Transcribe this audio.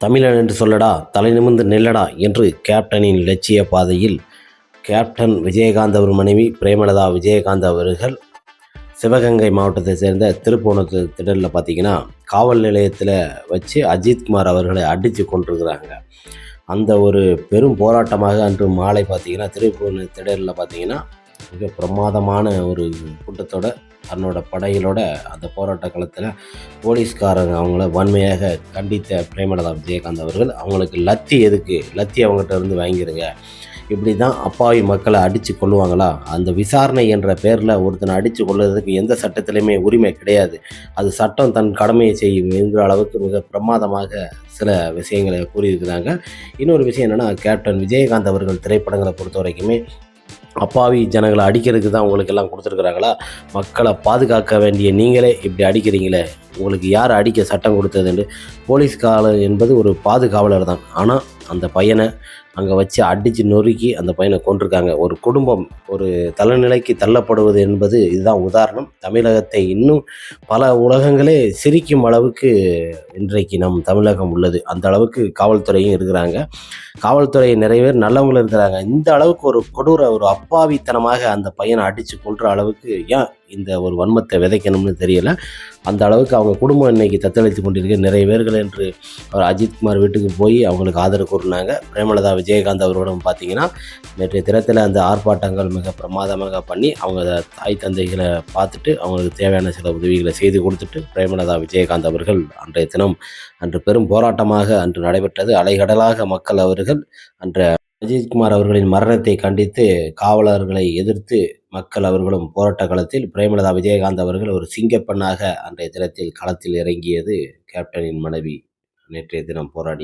தமிழன் என்று சொல்லடா தலை நிமிர்ந்து நில்லடா என்று கேப்டனின் லட்சிய பாதையில் கேப்டன் விஜயகாந்த் அவர் மனைவி பிரேமலதா விஜயகாந்த் அவர்கள் சிவகங்கை மாவட்டத்தை சேர்ந்த திருப்போணத்து திடலில் பார்த்தீங்கன்னா காவல் நிலையத்தில் வச்சு அஜித்குமார் அவர்களை அடித்து கொண்டிருக்கிறாங்க அந்த ஒரு பெரும் போராட்டமாக அன்று மாலை பார்த்தீங்கன்னா திருப்போண திடலில் பார்த்தீங்கன்னா மிக பிரமாதமான ஒரு கூட்டத்தோட தன்னோட படைகளோட அந்த போராட்ட காலத்தில் போலீஸ்காரங்க அவங்கள வன்மையாக கண்டித்த பிரேமலதா விஜயகாந்த் அவர்கள் அவங்களுக்கு லத்தி எதுக்கு? லத்தி அவங்ககிட்ட இருந்து வாங்கிடுங்க இப்படி தான் அப்பாவி மக்களை அடித்து கொள்ளுவாங்களா அந்த விசாரணை என்ற பேரில் ஒருத்தனை அடித்து கொள்வதற்கு எந்த சட்டத்திலையுமே உரிமை கிடையாது. அது சட்டம் தன் கடமையை செய்யும் என்கிற அளவுக்கு மிக பிரமாதமாக சில விஷயங்களை கூறியிருக்கிறாங்க. இன்னொரு விஷயம் என்னென்னா கேப்டன் விஜயகாந்த் அவர்கள் திரைப்படங்களை பொறுத்த வரைக்குமே அப்பாவி ஜனங்களை அடிக்கிறதுக்கு தான் உங்களுக்கு எல்லாம் கொடுத்துருக்குறாங்களா? மக்களை பாதுகாக்க வேண்டிய நீங்களே இப்படி அடிக்கிறீங்களே? உங்களுக்கு யார் அடிக்க சட்டம் கொடுத்ததுன்னு போலீஸ்காரர் என்பது ஒரு பாதுகாவலர் தான். ஆனால் அந்த பையனை அங்கே வச்சு அடித்து நொறுக்கி அந்த பையனை கொண்டிருக்காங்க ஒரு குடும்பம் ஒரு தலைநிலைக்கு தள்ளப்படுவது என்பது இதுதான் உதாரணம். தமிழகத்தை இன்னும் பல உலகங்களே சிரிக்கும் அளவுக்கு இன்றைக்கு நம் தமிழகம் உள்ளது. அந்த அளவுக்கு காவல்துறையும் இருக்கிறாங்க. காவல்துறை நிறைய பேர் நல்லவங்களும் இருக்கிறாங்க. இந்த அளவுக்கு ஒரு கொடூர ஒரு அப்பாவித்தனமாக அந்த பையனை அடித்து கொள்கிற அளவுக்கு ஏன் இந்த ஒரு வன்மத்தை விதைக்கணும்னு தெரியல. அந்த அளவுக்கு அவங்க குடும்பம் இன்னைக்கு தத்தளித்து கொண்டிருக்க. நிறைய பேர்கள் என்று அவர் அஜித்குமார் வீட்டுக்கு போய் அவங்களுக்கு ஆதரவு கூறினாங்க. பிரேமலதா விஜய் விஜயகாந்த் அவரோடும் பார்த்தீங்கன்னா நேற்றைய தினத்தில் அந்த ஆர்ப்பாட்டங்கள் மிக பிரமாதமாக பண்ணி அவங்க தாய் தந்தைகளை பார்த்துட்டு அவங்களுக்கு தேவையான சில உதவிகளை செய்து கொடுத்துட்டு பிரேமலதா விஜயகாந்த் அவர்கள் அன்றைய தினம் அன்று பெரும் போராட்டமாக அன்று நடைபெற்றது. அலைகடலாக மக்கள் அவர்கள் அன்ற அஜித்குமார் அவர்களின் மரணத்தை கண்டித்து காவலர்களை எதிர்த்து மக்கள் அவர்களும் போராட்ட களத்தில் பிரேமலதா விஜயகாந்த் அவர்கள் ஒரு சிங்கப்பெண்ணாக அன்றைய தினத்தில் களத்தில் இறங்கியது கேப்டனின் மனைவி நேற்றைய தினம் போராடி